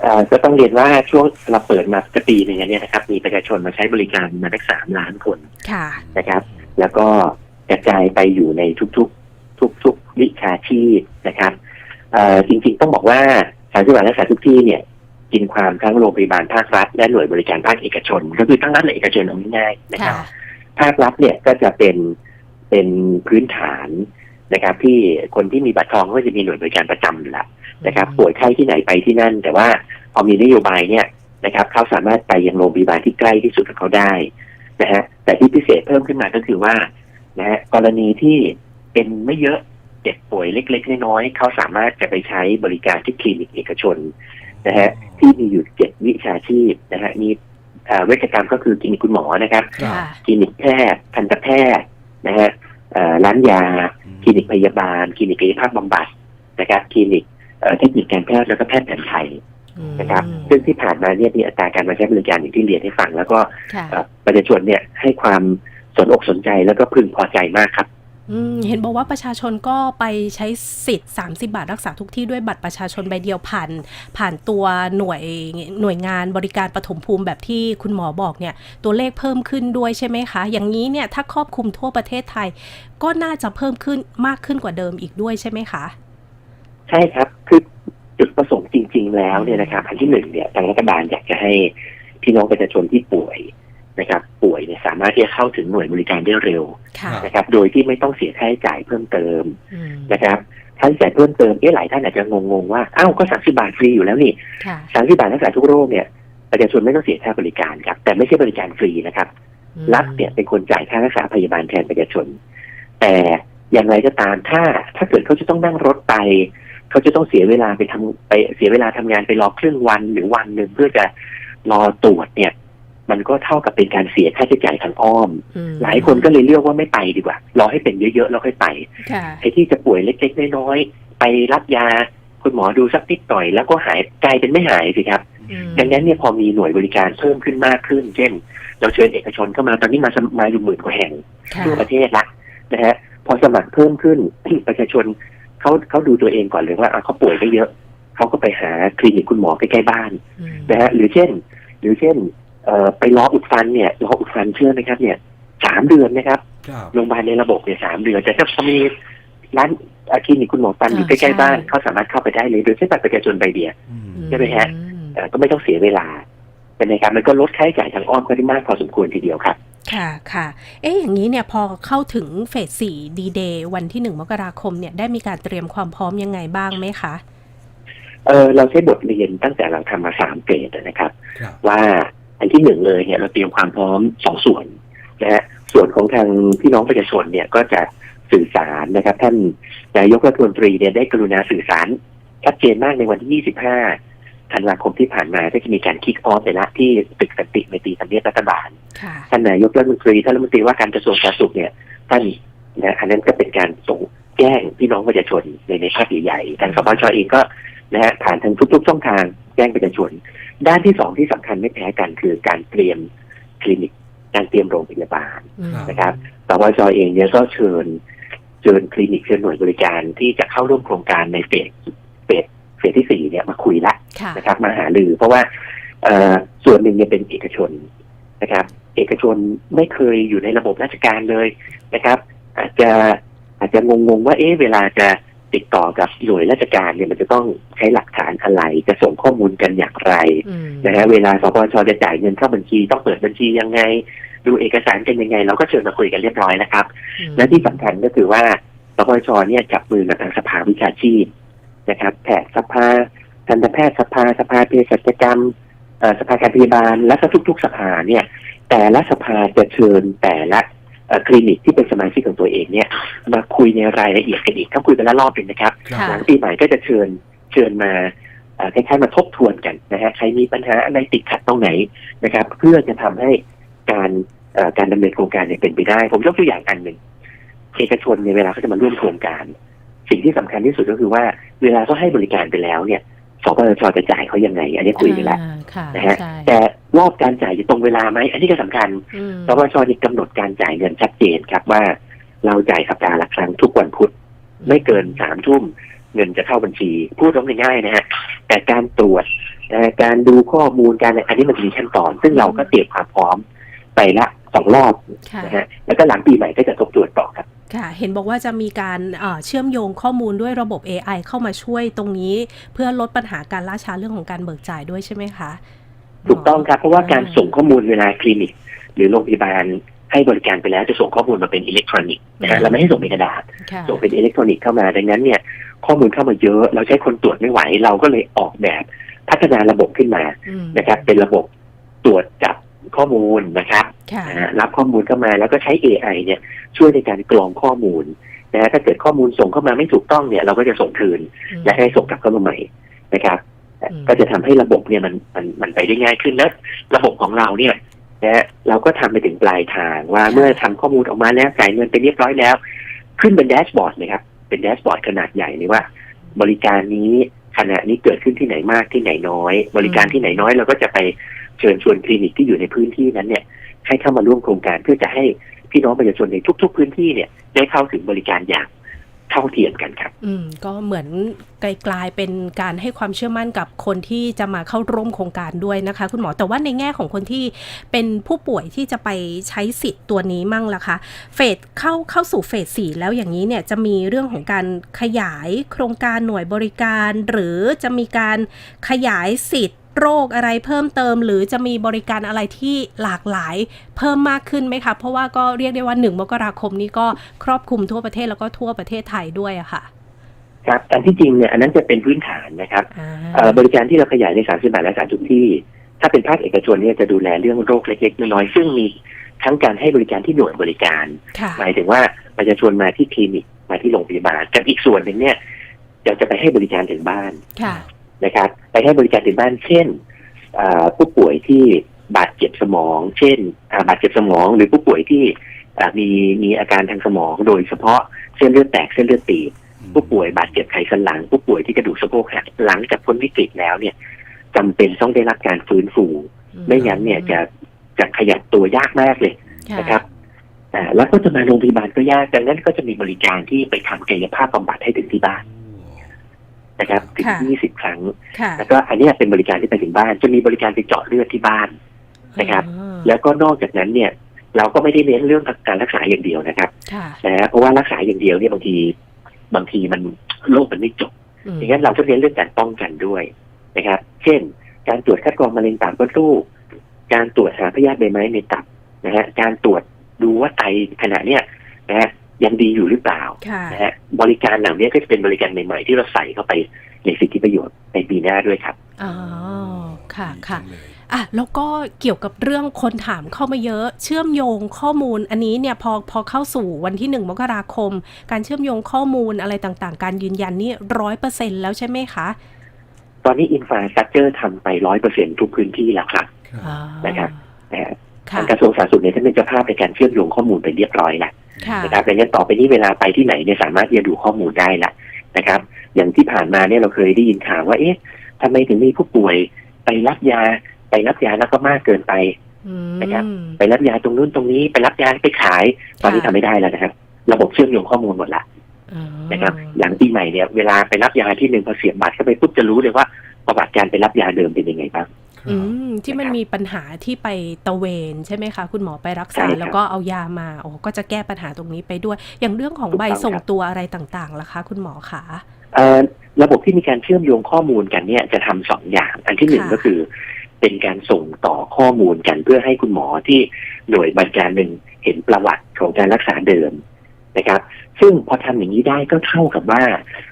เอ่อก็ต้องเรียนว่าช่วงเราเปิดมาจะปีหนึ่งเนี่ยนะครับ มีประชาชนมาใช้บริการมาได้สามล้านคนค่ะนะครับ แล้วก็กระจายไปอยู่ในทุกๆ ทุกๆวิชาชีพนะครับเอ่อจริงๆต้องบอกว่าสถานพยาบาลรักษาทุกที่เนี่ยกินความทั้งโรงพยาบาลภาครัฐ และหน่วยบริการภาคเอกชน ก็คือทั้งรัฐและเอกชนเอาง่ายๆนะครับค่ะภาครัฐเนี่ยก็จะเป็นเป็นพื้นฐานนะครับ ที่คนที่มีบัตรทองก็จะมีหน่วยบริการประจำอยู่แล้ว นะครับป่วยไข้ที่ไหนไปที่นั่น แต่ว่าพอมีนโยบายเนี่ยนะครับเขาสามารถไปยังโรงพยาบาลที่ใกล้ที่สุดของเขาได้นะฮะแต่ที่พิเศษเพิ่มขึ้นมาก็คือว่านะฮะกรณีที่เป็นไม่เยอะเจ็บป่วยเล็ก ๆ น้อยๆเขาสามารถจะไปใช้บริการที่คลินิกเอกชนนะฮะที่มีอยู่เจ็ดวิชาชีพนะฮะมีเอ่อเวชกรรมก็คือคลินิกคุณหมอนะครับค่ะคลินิกแพทย์ทันตแพทย์นะฮะเอ่อร้านยา คลินิกพยาบาล คลินิกกายภาพบำบัดนะครับคลินิก เอ่อเทคนิคการแพทย์แล้วก็แพทย์แผนไทยนะครับอืมซึ่งที่ผ่านมาเนี่ยมีอัตราการมาใช้บริการอย่างที่เรียนให้ฟัง แล้วก็ค่ะเอ่อประชาชนเนี่ยให้ความสนอกสนใจแล้วก็พึงพอใจมากครับอืมเห็นบอกว่าประชาชนก็ไปใช้สิทธิ์ 30 บาทรักษาทุกที่ด้วยบัตรประชาชนใบเดียวผ่านผ่านตัวหน่วยหน่วยงานบริการปฐมภูมิแบบที่คุณหมอบอกเนี่ย ตัวเลขเพิ่มขึ้นด้วยใช่ไหมคะ อย่างนี้เนี่ยถ้าครอบคลุมทั่วประเทศไทย ก็น่าจะเพิ่มขึ้นมากขึ้นกว่าเดิมอีกด้วยใช่ไหมคะ ใช่ครับคือจุดประสงค์จริง ๆ แล้วเนี่ยนะครับอันที่หนึ่งเนี่ยทางรัฐบาลอยากจะให้พี่น้องประชาชนที่ป่วยนะครับ ป่วยเนี่ยสามารถที่จะเข้าถึงหน่วยบริการได้เร็วค่ะนะครับ โดยที่ไม่ต้องเสียค่าใช้จ่ายเพิ่มเติมอืมนะครับค่าใช้จ่ายเพิ่มเติมเอ๊ะหลายท่านอาจจะงงๆว่าอ้าวก็สามสิบาทฟรีอยู่แล้วนี่ค่ะสามสิบาทรักษาทุกโรคเนี่ยประชาชนไม่ต้องเสียค่าบริการครับ แต่ไม่ใช่บริการฟรีนะครับ อืมรัฐเนี่ยเป็นคนจ่ายค่ารักษาพยาบาลแทนประชาชน แต่อย่างไรก็ตามถ้าถ้าเกิดเขาจะต้องนั่งรถไป เขาจะต้องเสียเวลาไปทำไปเสียเวลาทำงานไปรอครึ่งวันหรือวันหนึ่งเพื่อจะรอตรวจเนี่ย มันก็เท่ากับเป็นการเสียค่าใช้จ่ายทางอ้อมอืมหลายคนก็เลยเลือกว่าไม่ไปดีกว่า รอให้เป็นเยอะๆแล้วค่อยไปค่ะไอ้ที่จะป่วยเล็กๆน้อยๆไปรับยาคุณหมอดูสักนิดหน่อยแล้วก็หายกลายเป็นไม่หายสิครับอืมดังนั้นเนี่ยพอมีหน่วยบริการเพิ่มขึ้นมากขึ้น เช่น เราเชิญเอกชนเข้ามาตอนนี้มาสมมาอยู่หมื่นกว่าแห่งค่ะทั่วประเทศละนะฮะพอสมัครเพิ่มขึ้นประชาชน เขาเขาดูตัวเองก่อนเลยว่าอะเขาป่วยไม่เยอะเขาก็ไปหาคลินิกคุณหมอใกล้ๆบ้านอืมนะฮะหรือเช่น หรือเช่นเอ่อไปรออุดฟันเนี่ยรออุดฟันเชื่อไหมครับ เนี่ยสามเดือนนะครับครับโรงพยาบาลในระบบเนี่ยสามเดือนแต่ถ้าเขามีร้านอะคลินิกคุณหมอฟันอยู่ใกอ่าใช่ล้ๆบ้านเขาสามารถเข้าไปได้เลยโดยใช้บัตรประชาชนใบเดียวอืมใช่ไหมฮะอืมเอ่อก็ไม่ต้องเสียเวลาเป็นไงครับมันก็ลดค่าใช้จ่ายทางอ้อมก็ได้มากพอสมควรทีเดียวครับ ค่ะค่ะ เอ๊ะอย่างนี้เนี่ยพอเข้าถึงเฟสสี่ดีเดย์วันที่หนึ่งมกราคมเนี่ยได้มีการเตรียมความพร้อมยังไงบ้างไหมคะ เออเราใช้บทเรียนตั้งแต่เราทำมาสามเกรดนะครับ ว่าอันที่หนึ่งเลยเนี่ยเราเตรียมความพร้อมสองส่วนนะฮะส่วนของทางพี่น้องประชาชนเนี่ยก็จะสื่อสารนะครับ ท่านนายกรัฐมนตรีเนี่ยได้กรุณาสื่อสารชัดเจนมากในวันที่ 25 ธันวาคมที่ผ่านมาก็จะมีการคิกออฟไปละที่ตึกสันติในตีทำเนียบรัฐบาลค่ะท่านนายกรัฐมนตรีท่านรัฐมนตรีว่าการกระทรวงสาธารณสุขเนี่ยท่านนะอันนั้นก็เป็นการส่งแจ้งพี่น้องประชาชนในในภาคใหญ่ๆทางสปชเองก็นะฮะผ่านทางทุกๆช่องทางแจ้งประชาชน ด้านที่สองที่สำคัญไม่แพ้กันคือการเตรียมคลินิก การเตรียมโรงพยาบาลอืมนะครับสปชเองเนี่ยก็เชิญเชิญคลินิกเชิญหน่วยบริการที่จะเข้าร่วมโครงการในเฟสเฟส เฟสที่สี่เนี่ยมาคุยละค่ะนะครับ มาหาลือ เพราะว่าเอ่อส่วนหนึ่งเนี่ยเป็นเอกชนนะครับ เอกชนไม่เคยอยู่ในระบบราชการเลยนะครับ อาจจะอาจจะงงๆว่าเอ๊ะเวลาจะติดต่อกับหน่วยราชการเนี่ยมันจะต้องใช้หลักฐานอะไร จะส่งข้อมูลกันอย่างไรอืมนะฮะเวลาสปชจะจ่ายเงินเข้าบัญชีต้องเปิดบัญชียังไง ดูเอกสารกันยังไง เราก็เชิญมาคุยกันเรียบร้อยนะครับอืมและที่สำคัญก็คือว่าสปชเนี่ยจับมือกับทางสภาวิชาชีพ นะครับแพทย์สภาทันตแพทย์สภาสภาเภสัชกรรมเอ่อสภาการพยาบาล และก็ทุก ๆ สภาเนี่ย แต่ละสภาจะเชิญแต่ละเอ่อคลินิกที่เป็นสมาชิกของตัวเองเนี่ย มาคุยในรายละเอียดกันอีกก็คุยกันละรอบเป็นนะครับครัค่ะบหลังปีใหม่ก็จะเชิญเชิญมาเอ่อคล้ายๆมาทบทวนกันนะฮะใครมีปัญหาอะไรติดขัดตรงไหนนะครับ เพื่อจะทำให้การเอ่อการดำเนินโครงการเนี่ยเป็นไปได้ ผมยกตัวอย่างอันหนึ่งเอกชนเนี่ยเวลาเขาจะมาร่วมโครงการ สิ่งที่สำคัญที่สุดก็คือว่าเวลาเขาให้บริการไปแล้วเนี่ยสปสชจะจ่ายเขายังไง อันนี้คุยไปแล้วอ่าค่ะนะฮะใช่แต่รอบการจ่ายจะตรงเวลาไหมอันนี้ก็สำคัญอืมสปชนี่กำหนดการจ่ายเงินชัดเจนครับว่า เราจ่ายสัปดาห์ละครั้งทุกวันพุธไม่เกินสามทุ่มเงินจะเข้าบัญชี พูดง่ายๆนะฮะแต่การตรวจเอ่อการดูข้อมูลการอะไรอันนี้มันจะมีขั้นตอน ซึ่งเราก็เตรียมความพร้อมไปละสองรอบค่ะนะฮะแล้วก็หลังปีใหม่ก็จะทบทวนต่อครับ ค่ะ เห็นบอกว่าจะมีการเอ่อเชื่อมโยงข้อมูลด้วยระบบ AI เข้ามาช่วยตรงนี้ เพื่อลดปัญหาการล่าช้าเรื่องของการเบิกจ่ายด้วยใช่ไหมคะ ถูกต้องครับ เพราะว่าอ่าการส่งข้อมูลเวลาคลินิก หรือโรงพยาบาลให้บริการไปแล้วจะส่งข้อมูลมาเป็นอิเล็กทรอนิกส์นะฮะเราไม่ให้ส่งเป็นกระดาษค่ะส่งเป็นอิเล็กทรอนิกส์เข้ามา ดังนั้นเนี่ยข้อมูลเข้ามาเยอะเราใช้คนตรวจไม่ไหว เราก็เลยออกแบบพัฒนาระบบขึ้นมาอืมนะครับ เป็นระบบตรวจจับ ข้อมูลนะครับค่ะนะฮะรับข้อมูลเข้ามาแล้วก็ใช้ AI เนี่ยช่วยในการกรองข้อมูลนะฮะถ้าเกิดข้อมูลส่งเข้ามาไม่ถูกต้องเนี่ย เราก็จะส่งคืนและให้ส่งกลับเข้ามาใหม่นะครับอืมก็จะทำให้ระบบเนี่ยมันมันมันไปได้ง่ายขึ้นแล้วระบบของเราเนี่ยนะฮะเราก็ทำไปถึงปลายทางว่าเมื่อทำข้อมูลออกมาแล้วจ่ายเงินไปเรียบร้อยแล้ว ขึ้นเป็นแดชบอร์ดเลยครับ เป็นแดชบอร์ดขนาดใหญ่เลยว่า บริการนี้ขณะนี้เกิดขึ้นที่ไหนมากที่ไหนน้อย บริการที่ไหนน้อยเราก็จะไป เชิญชวนคลินิกที่อยู่ในพื้นที่นั้นเนี่ยให้เข้ามาร่วมโครงการเพื่อจะให้พี่น้องประชาชนในทุก ๆ พื้นที่เนี่ยได้เข้าถึงบริการอย่างเท่าเทียมกันครับ อืม ก็เหมือนไกลๆเป็นการให้ความเชื่อมั่นกับคนที่จะมาเข้าร่วมโครงการด้วยนะคะ คุณหมอแต่ว่าในแง่ของคนที่เป็นผู้ป่วยที่จะไปใช้สิทธิ์ตัวนี้มั่งล่ะคะ เฟสเข้าเข้าสู่เฟสสี่แล้วอย่างนี้เนี่ยจะมีเรื่องของการขยายโครงการหน่วยบริการ หรือจะมีการขยายสิทธิ์ โรคอะไรเพิ่มเติม หรือจะมีบริการอะไรที่หลากหลายเพิ่มมากขึ้นไหมคะเพราะว่าก็เรียกได้ว่า 1 มกราคมนี้ก็ครอบคลุมทั่วประเทศแล้วก็ทั่วประเทศไทยด้วยอะค่ะครับอันที่จริงเนี่ยอันนั้นจะเป็นพื้นฐานนะครับอ่าเอ่อบริการที่เราขยายใน30บาทและสามทุกที่ ถ้าเป็นภาคเอกชนเนี่ยจะดูแลเรื่องโรคเล็กๆน้อยๆซึ่งมีทั้งการให้บริการที่หน่วยบริการค่ะหมายถึงว่าประชาชนมาที่คลินิกมาที่โรงพยาบาลกับอีกส่วนหนึ่งเนี่ยเราจะไปให้บริการถึงบ้านค่ะ นะครับ ไปให้บริการถึงบ้านเช่นอ่าผู้ป่วยที่บาดเจ็บสมอง เช่นอ่าบาดเจ็บสมอง หรือผู้ป่วยที่อ่ามีมีอาการทางสมอง โดยเฉพาะเส้นเลือดแตกเส้นเลือดตีบผู้ป่วยบาดเจ็บไขสันหลัง ผู้ป่วยที่กระดูกสะโพกหักหลังจากพ้นวิกฤตแล้วเนี่ยจำเป็นต้องได้รับการฟื้นฟูไม่งั้นเนี่ยจะจะขยับตัวยากมากเลยนะครับอ่าแล้วก็จะมาโรงพยาบาลก็ยากดังนั้นก็จะมีบริการที่ไปทำกายภาพบำบัดให้ถึงที่บ้าน นะครับถึงค่ะ20ครั้ง ค่ะแล้วก็อันเนี้ยเป็นบริการที่ไปถึงบ้าน จะมีบริการไปเจาะเลือดที่บ้าน นะครับอ่าแล้วก็นอกจากนั้นเนี่ย เราก็ไม่ได้เน้นเรื่องการรักษาอย่างเดียวนะครับค่ะนะฮะเพราะว่ารักษาอย่างเดียวเนี่ยบางทีบางทีมันโรคมันไม่จบ อืมอย่างนั้นเราก็เน้นเรื่องการป้องกันด้วยนะครับ เช่น การตรวจคัดกรองมะเร็งปากมดลูก การตรวจหาพยาธิใบไม้ในตับนะฮะ การตรวจดูว่าไตขณะเนี้ยนะฮะ ยังดีอยู่หรือเปล่าค่ะนะฮะบริการเหล่านี้ก็จะเป็นบริการใหม่ ๆ ที่เราใส่เข้าไปในสิทธิประโยชน์ในปีหน้าด้วยครับอ๋อค่ะค่ะอะแล้วก็เกี่ยวกับเรื่องคนถามเข้ามาเยอะเชื่อมโยงข้อมูล อันนี้เนี่ยพอพอเข้าสู่วันที่หนึ่งมกราคม การเชื่อมโยงข้อมูลอะไรต่างๆ การยืนยันนี่ร้อยเปอร์เซ็นแล้วใช่ไหมคะ ตอนนี้อินฟาสตรักเจอร์ทำไปร้อยเปอร์เซ็นทุกพื้นที่แล้วครับอ่านะครับนะฮะค่ะทางกระทรวงสาธารณสุขเนี่ยท่านเป็นเจ้าภาพในการเชื่อมโยงข้อมูลไปเรียบร้อยแล้วค่ะ นะครับดังนั้นต่อไปนี้เวลาไปที่ไหนเนี่ยสามารถที่จะดูข้อมูลได้ละนะครับ อย่างที่ผ่านมาเนี่ยเราเคยได้ยินข่าวว่า เอ๊ะทำไมถึงมีผู้ป่วยไปรับยา ไปรับยาแล้วก็มากเกินไปอืมนะครับ ไปรับยาตรงนู้นตรงนี้ไปรับยาไปขาย ตอนนี้ทำไม่ได้แล้วนะครับ ระบบเชื่อมโยงข้อมูลหมดละอ๋อนะครับ หลังปีใหม่เนี่ยเวลาไปรับยาที่หนึ่งพอเสียบบัตรเข้าไปปุ๊บจะรู้เลยว่าประวัติการไปรับยาเดิมเป็นยังไงบ้างอืม ที่มันมีปัญหาที่ไปตะเวนใช่ไหมคะ คุณหมอไปรักษาใช่ครับแล้วก็เอายามาโอ้ก็จะแก้ปัญหาตรงนี้ไปด้วย อย่างเรื่องของถูกใบต้องส่งครับตัวอะไรต่างๆล่ะคะ คุณหมอคะเอ่อระบบที่มีการเชื่อมโยงข้อมูลกันเนี่ยจะทำสองอย่าง อันที่หนึ่งค่ะก็คือ เป็นการส่งต่อข้อมูลกันเพื่อให้คุณหมอที่หน่วยบริการหนึ่งเห็นประวัติของการรักษาเดิมนะครับ ซึ่งพอทำอย่างนี้ได้ก็เท่ากับว่า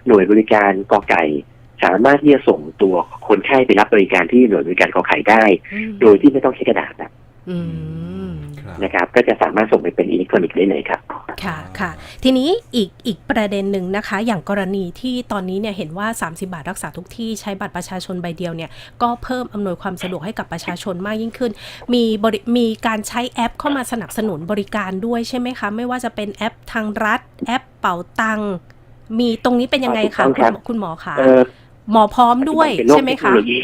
หน่วยบริการกอไก่ สามารถที่จะส่งตัวคนไข้ไปรับบริการที่หน่วยบริการกอไข่ได้อืมโดยที่ไม่ต้องใช้กระดาษนะอืมนะครับ ก็จะสามารถส่งไปเป็นอิเล็กทรอนิกส์ได้เลยครับ ค่ะค่ะ ทีนี้อีกอีกประเด็นหนึ่งนะคะ อย่างกรณีที่ตอนนี้เนี่ยเห็นว่า 30 บาทรักษาทุกที่ใช้บัตรประชาชนใบเดียวเนี่ย ก็เพิ่มอำนวยความสะดวกให้กับประชาชนมากยิ่งขึ้น มีบริมีการใช้แอปเข้ามาสนับสนุนบริการด้วยใช่ไหมคะ ไม่ว่าจะเป็นแอปทางรัฐ แอปเป๋าตังค์มีตรงนี้เป็นยังไงคะถูกต้องคุณครับหมอคุณหมอคะเออ หมอพร้อมด้วยเป็นโลกใช่ไหมเทคโนคะโลยี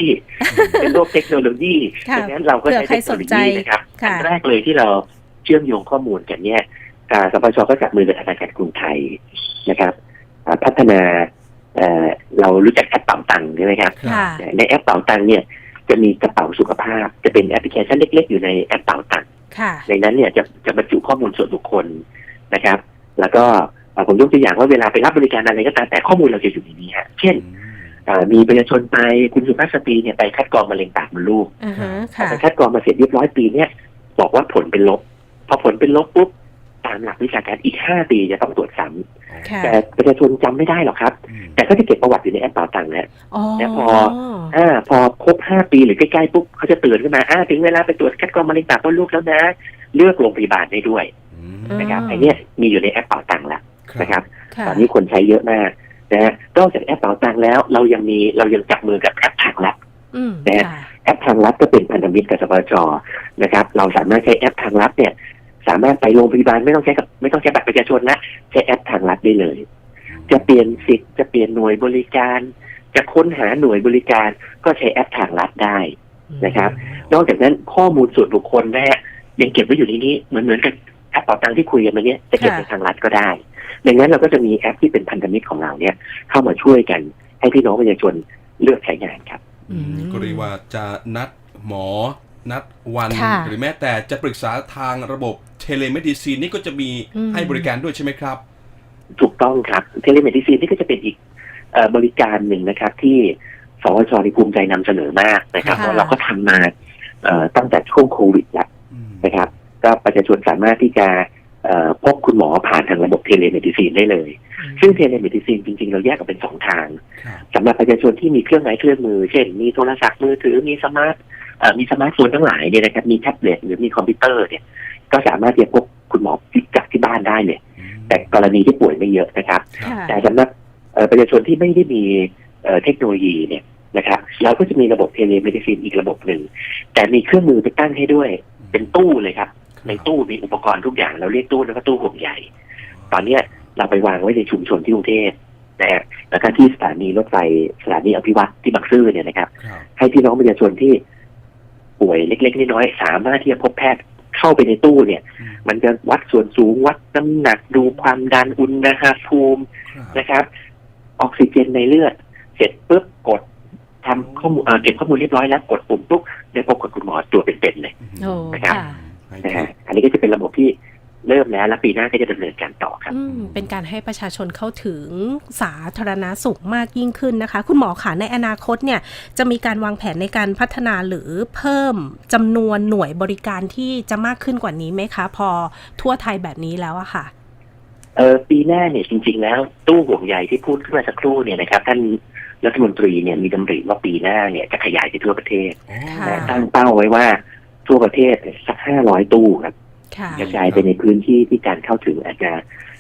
เป็นโลกเทคโนโลยีค่ะดังนั้นเราก็ใช้เผื่อใครเทคโนโลสนใจยีนะครับค่ะอันแรกเลยที่เราเชื่อมโยงข้อมูลกันเนี่ยอ่าสปชก็จับมือกับธนาคารกรุงไทยนะครับอ่าพัฒนาเอ่อเรารู้จักแอปเป๋าตังค์ใช่ไหมครับค่ะในแอปเป๋าตังค์เนี่ยจะมีกระเป๋าสุขภาพ จะเป็นแอปพลิเคชันเล็ก ๆ อยู่ในแอปเป๋าตังค์ค่ะในนั้นเนี่ยจะจะบรรจุข้อมูลส่วนบุคคลนะครับ แล้วก็เอ่อผมยกตัวอย่างว่าเวลาไปรับบริการอะไรก็ตามแต่ข้อมูลเราจะอยู่ในนี้ฮะเช่นเอ่อ มีประชาชนไปคุณสุภาพสตรีเนี่ยไปคัดกรองมะเร็งปากมดลูกอ่าฮะพอค่ะไปคัดกรองมาเสร็จเรียบร้อยปีเนี่ยบอกว่าผลเป็นลบ พอผลเป็นลบปุ๊บตามหลักวิชาการอีกห้าปีจะต้องตรวจซ้ำค่ะแต่ประชาชนจำไม่ได้หรอกครับ แต่ก็จะเก็บประวัติอยู่ในแอปเป๋าตังค์แล้วอ๋อแล้วพออ่าพอครบห้าปีหรือใกล้ๆปุ๊บเขาจะเตือนขึ้นมาอ่าถึงเวลาไปตรวจคัดกรองมะเร็งปากมดลูกแล้วนะ เลือกโรงพยาบาลได้ด้วยนะครับอืมไอเนี้ยมีอยู่ในแอปเป๋าตังค์แล้วนะครับค่ะตอนนี้คนใช้เยอะมาก นะฮะนอกจากแอปเป๋าตังค์แล้ว เรายังมีเรายังจับมือกับแอปทางลัดอืมนะค่ะแอปทางลัดก็เป็นพันธมิตรกับสปจนะครับ เราสามารถใช้แอปทางลัดเนี่ย สามารถไปโรงพยาบาลไม่ต้องใช้กับไม่ต้องใช้บัตรประชาชนละใช้แอปทางลัดได้เลย จะเปลี่ยนสิทธิ์จะเปลี่ยนหน่วยบริการ จะค้นหาหน่วยบริการ ก็ใช้แอปทางลัดได้นะครับ นอกจากนั้นข้อมูลส่วนบุคคลนะฮะยังเก็บไว้อยู่ในนี้เหมือนเหมือนกับแอปเป่าตังค์ที่คุยกันมาเนี้ยจะเก็บในทางรัฐก็ได้ ดังนั้นเราก็จะมีแอปที่เป็นพันธมิตรของเราเนี่ยเข้ามาช่วยกันให้พี่น้องประชาชนเลือกใช้งานครับอืมก็เรียกว่าจะนัดหมอ นัดวันค่ะหรือแม้แต่จะปรึกษาทางระบบเทเลเมดิซีนนี่ก็จะมีอืมให้บริการด้วยใช่ไหมครับ ถูกต้องครับ เทเลเมดิซีนนี่ก็จะเป็นอีกเออบริการหนึ่งนะครับ ที่สวชในภูมิใจนำเสนอมากนะครับค่ะเพราะเราก็ทำมาเอ่อตั้งแต่ช่วงโควิดแล้วนะครับ ก็ประชาชนสามารถที่จะเอ่อ พบคุณหมอผ่านทางระบบเทเลเมดิซีนได้เลย ซึ่งเทเลเมดิซีนจริง ๆ เราแยกออกเป็นสองทางครับสำหรับประชาชนที่มีเครื่องไม้เครื่องมือ เช่น มีโทรศัพท์มือถือมีสมาร์ทเอ่อมีสมาร์ทโฟนทั้งหลายเนี่ยนะครับมีแท็บเล็ตหรือมีคอมพิวเตอร์เนี่ยก็สามารถที่จะพบคุณหมอจากที่บ้านได้เลยแต่กรณีที่ป่วยไม่เยอะนะครับค่ะแต่สำหรับเอ่อประชาชนที่ไม่ได้มีเอ่อเทคโนโลยีเนี่ยนะครับเราก็จะมีระบบเทเลเมดิซีนอีกระบบหนึ่งแต่มีเครื่องมือไปตั้งให้ด้วย เป็นตู้เลยครับ ในตู้มีอุปกรณ์ทุกอย่างเราเรียกตู้แล้วก็ตู้ห่วงใหญ่ ตอนเนี้ยเราไปวางไว้ในชุมชนที่กรุงเทพนะฮะแล้วก็ที่สถานีรถไฟสถานีอภิวัตที่บางซื่อเนี่ยนะครับครับให้พี่น้องประชาชนที่ป่วยเล็กๆน้อยๆสามารถที่จะพบแพทย์เข้าไปในตู้เนี่ยอืมมันจะวัดส่วนสูงวัดน้ำหนักดูความดันอุณหภูมิครับนะครับ ออกซิเจนในเลือด เสร็จปุ๊บกดทำข้อมูลเอ่อเก็บข้อมูลเรียบร้อยแล้วกดปุ่มปุ๊บได้พบกับคุณหมอตัวเป็นๆเลยโอ้นะครับค่ะให้ นะที่ฮะอันนี้ก็จะเป็นระบบที่เริ่มแล้ว และปีหน้าก็จะดำเนินการต่อครับอืมเป็นการให้ประชาชนเข้าถึงสาธารณาสุขมากยิ่งขึ้นนะคะ คุณหมอคะในอนาคตเนี่ย จะมีการวางแผนในการพัฒนาหรือเพิ่มจำนวนหน่วยบริการที่จะมากขึ้นกว่านี้ไหมคะ พอทั่วไทยแบบนี้แล้วอะค่ะเออปีหน้าเนี่ยจริง ๆ แล้วตู้ห่วงใยที่พูดขึ้นมาสักครู่เนี่ยนะครับท่านรัฐมนตรีเนี่ยมีดำริว่าปีหน้าเนี่ยจะขยายไปทั่วประเทศอ๋อค่ะนะตั้งเป้าไว้ว่า ทั่วประเทศเนี่ยสักห้าร้อยตู้ครับค่ะกระจายไปในพื้นที่ที่การเข้าถึงอาจจะ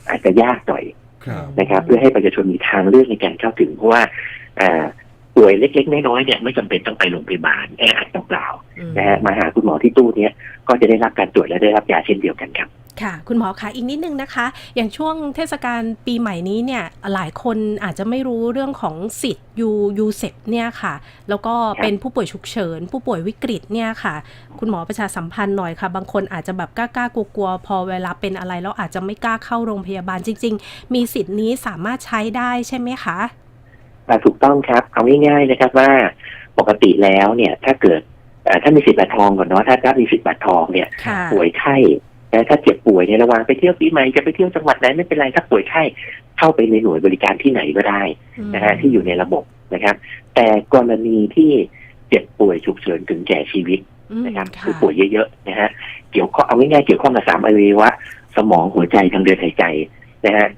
อาจจะยากหน่อยครับนะครับ เพื่อให้ประชาชนมีทางเลือกในการเข้าถึง เพราะว่าอ่าป่วยเล็ก ๆ น้อยๆเนี่ยไม่จำเป็นต้องไปโรงพยาบาลแออัดเปล่าๆนะฮะมาหาคุณหมอที่ตู้เนี้ยก็จะได้รับการตรวจและได้รับยาเช่นเดียวกันครับ ค่ะ คุณหมอคะอีกนิดนึงนะคะ อย่างช่วงเทศกาลปีใหม่นี้เนี่ย หลายคนอาจจะไม่รู้เรื่องของสิทธิ์ยูยูเซปเนี่ยค่ะ แล้วก็เป็นผู้ป่วยฉุกเฉิน ผู้ป่วยวิกฤตเนี่ยค่ะ คุณหมอประชาสัมพันธ์หน่อยค่ะ บางคนอาจจะแบบกล้าๆกลัวๆพอเวลาเป็นอะไรแล้วอาจจะไม่กล้าเข้าโรงพยาบาลจริง ๆ มีสิทธิ์นี้สามารถใช้ได้ใช่ไหมคะอ่าถูกต้องครับเอาง่ายๆนะครับว่าปกติแล้วเนี่ยถ้าเกิดเอ่อถ้ามีสิทธิ์บัตรทองก่อนเนาะถ้าถ้ามีสิทธิ์บัตรทองเนี่ยค่ะป่วยไข้ นะถ้าเจ็บป่วยในยระหว่างไปเที่ยวปีใหม่จะไปเที่ยวจังหวัดไหนไม่เป็นไรถ้าป่วยไข้เข้าไปในหน่วยบริการที่ไหนก็ได้นะฮะที่อยู่ในระบบนะครับ แต่กรณีที่เจ็บป่วยฉุกเฉินถึงแก่ชีวิตอืมนะครับค่ะคือป่วยเยอะๆนะฮะเกี่ยวข้องเอาง่ายๆเกี่ยวข้องกับสามอวัยวะสมองหัวใจทางเดินหายใจนะฮะ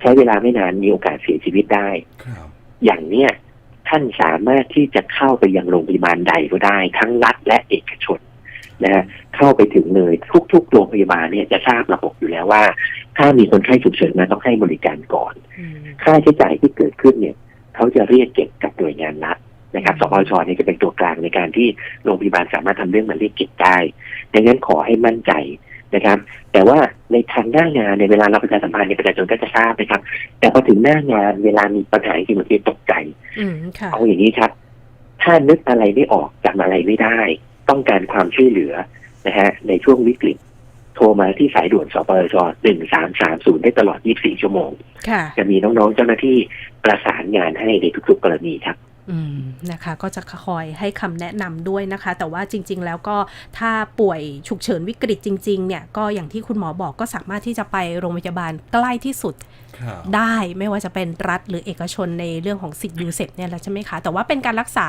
ใช้เวลาไม่นานมีโอกาสเสียชีวิตได้ครับอย่างเนี้ยท่านสามารถที่จะเข้าไปยังโรงพยาบาลใดก็ได้ ทั้งรัฐและเอกชน นะฮะเข้าไปถึงเลยทุกๆโรงพยาบาลเนี่ยจะทราบระบบอยู่แล้วว่า ถ้ามีคนไข้ฉุกเฉินมาต้องให้บริการก่อนอืมค่าใช้จ่ายที่เกิดขึ้นเนี่ยเขาจะเรียกเก็บกับหน่วยงานรัฐนะครับอืสมปชเนี่ยจะเป็นตัวกลางในการที่โรงพยาบาลสามารถทำเรื่องมาเรียกเก็บได้ดังนั้นขอให้มั่นใจนะครับ แต่ว่าในทางหน้างานในยเวลาเราประชาสัมพันธ์ในยประชาชนก็จะทราบนะครับ แต่พอถึงหน้างานเวลามีปัญหาจริงๆบางทีตกใจอืมค่ะเอาอย่างนี้ครับ ถ้านึกอะไรไม่ออกจำอะไรไม่ได้ ต้องการความช่วยเหลือนะฮะในช่วงวิกฤต โทรมาที่สายด่วนสปชหนึ่งสามสามศูนย์ได้ตลอด 24 ชั่วโมงค่ะจะมีน้องๆเจ้าหน้าที่ประสานงานให้ในทุกๆกรณีครับอืมนะคะก็จะคอยให้คำแนะนำด้วยนะคะ แต่ว่าจริง ๆ แล้วก็ถ้าป่วยฉุกเฉินวิกฤตจริง ๆ เนี่ย ก็อย่างที่คุณหมอบอกก็สามารถที่จะไปโรงพยาบาลใกล้ที่สุดครับ ได้ไม่ว่าจะเป็นรัฐหรือเอกชนในเรื่องของสิทธิ์ยูเซปเนี่ยแหละใช่ไหมคะ แต่ว่าเป็นการรักษา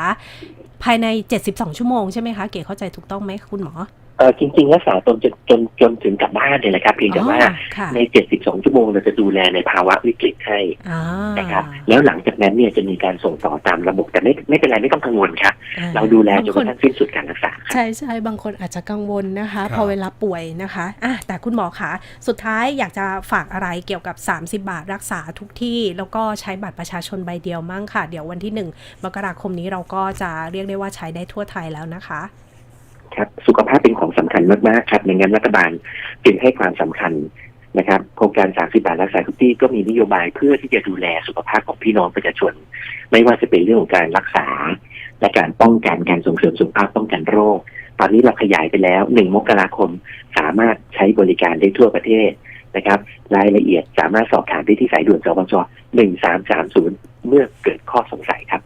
ภายใน 72 ชั่วโมงใช่ไหมคะ เก๋เข้าใจถูกต้องไหมคุณหมอ เออจริงๆรักษาจนจนจนจนถึงกลับบ้านเนี่ยแหละครับ เพียงแต่ว่าอ๋อค่ะใน 72 ชั่วโมงเราจะดูแลในภาวะวิกฤตให้อ่านะครับแล้วหลังจากนั้นเนี่ยจะมีการส่งต่อตามระบบแต่ไม่ไม่เป็นไรไม่ต้องกังวลครับอ่เราดูแลจนบางกคระทั่งสิ้นสุดการรักษาครับใช่ใช่บางคนอาจจะกังวลนะคะ ครับ พอเวลาป่วยนะคะอะแต่คุณหมอคะสุดท้ายอยากจะฝากอะไรเกี่ยวกับ 30 บาทรักษาทุกที่ แล้วก็ใช้บัตรประชาชนใบเดียวมั่งค่ะ เดี๋ยววันที่ 1 มกราคมนี้เราก็จะเรียกได้ว่าใช้ได้ทั่วไทยแล้วนะคะ ครับสุขภาพเป็นของสำคัญมากๆครับในงั้นรัฐบาลจึงให้ความสำคัญนะครับโครงการ 30 บาทรักษาทุกที่ก็มีนโยบายเพื่อที่จะดูแลสุขภาพของพี่น้องประชาชน ไม่ว่าจะเป็นเรื่องของการรักษา และการป้องกันการส่งเสริมสุขภาพป้องกันโรค ตอนนี้เราขยายไปแล้ว 1 มกราคมสามารถใช้บริการได้ทั่วประเทศนะครับ รายละเอียดสามารถสอบถามได้ที่สายด่วนสบช1330 เมื่อเกิดข้อสงสัยครับ